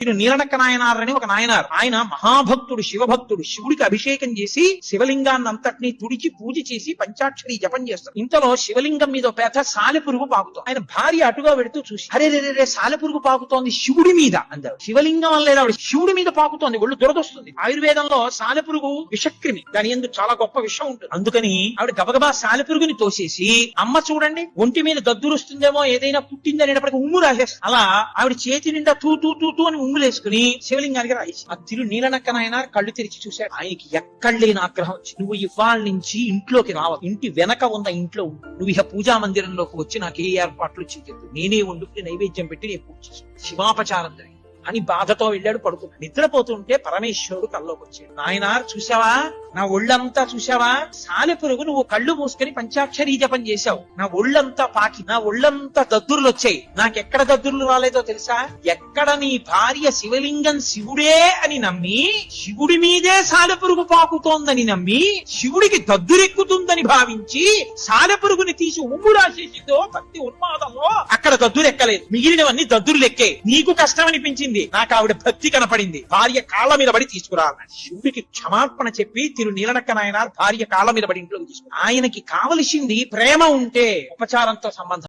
ఈయన నీలనక్క నాయనార్ అని ఒక నాయనార్. ఆయన మహాభక్తుడు శివభక్తుడు. శివుడికి అభిషేకం చేసి శివలింగాన్ని అంతటినీ తుడిచి పూజ చేసి పంచాక్షరి జపం చేస్తాడు. ఇంతలో శివలింగం మీద ఒక పెద్ద సాలెపురుగు పాకుతో ఆయన భార్య అటుగా పెడుతూ చూసి అరే రే రే, సాలెపురుగు పాకుతోంది శివుడి మీద అందరు శివలింగం వల్ల ఆవిడ శివుడి మీద పాకుతోంది. ఒళ్ళు దురదొస్తుంది. ఆయుర్వేదంలో సాలెపురుగు విషక్రిమి. దాని ఎందుకు చాలా గొప్ప విషయం ఉంటుంది. అందుకని ఆవిడ గబగబా సాలెపురుగుని తోసేసి అమ్మ చూడండి ఒంటి మీద దద్దురుస్తుందేమో ఏదైనా పుట్టిందనేటప్పటికి ఉమ్ము రాసేస్తుంది అలా ఆవిడ చేతి నిండా తూ తూ తూ తూ అని ఉమ్ములేసుకుని శివలింగానికి రాసి ఆ తిరు నీలనక్కనాయన కళ్ళు తెరిచి చూశాడు. ఆయనకి ఎక్కడ లేని ఆగ్రహం వచ్చింది నువ్వు ఇవాళ నుంచి ఇంట్లోకి రావ ఇంటి వెనక ఉన్న ఇంట్లో. నువ్వు ఇక పూజా మందిరంలోకి వచ్చి నాకు ఏ ఏర్పాట్లు చెయ్యొద్దు నేనే వండుకుని నైవేద్యం పెట్టి నేను పూజ శివాపచారం జరిగింది. అని బాధతో వెళ్ళాడు పడుకున్నాడు. నిద్రపోతుంటే పరమేశ్వరుడు కల్లోకి వచ్చాడు. నాయన చూసావా నా ఒళ్ళంతా చూసావా సాలెపురుగు నువ్వు కళ్ళు మూసుకొని పంచాక్షరీ జపం చేశావు. నా ఒళ్ళంతా పాకి నా ఒళ్ళంతా దద్దుర్లు వచ్చాయి. నాకెక్కడ దద్దుర్లు రాలేదో తెలుసా? ఎక్కడ నీ భార్య శివలింగం శివుడే అని నమ్మి శివుడి మీదే సాలెపురుగు పాకుతోందని నమ్మి శివుడికి దద్దురెక్కుతుందని భావించి సాలెపురుగుని తీసి ఉమ్ము రాసేసిందో భక్తి ఉన్మాదంలో అక్కడ దద్దురెక్కలేదు. మిగిలినవన్నీ దద్దుర్లు లెక్కే నీకు కష్టం అనిపించింది నాకు ఆవిడ భక్తి కనపడింది. భార్య కాళ్ళ మీద పడి తీసుకురా శివుడికి క్షమాపణ చెప్పి తిరు నీలనక్క నాయన భార్య కాళ్ళ మీద పడి ఇంట్లోకి తీసుకురా. ఆయనకి కావలసింది ప్రేమ ఉంటే ఉపచారంతో సంబంధం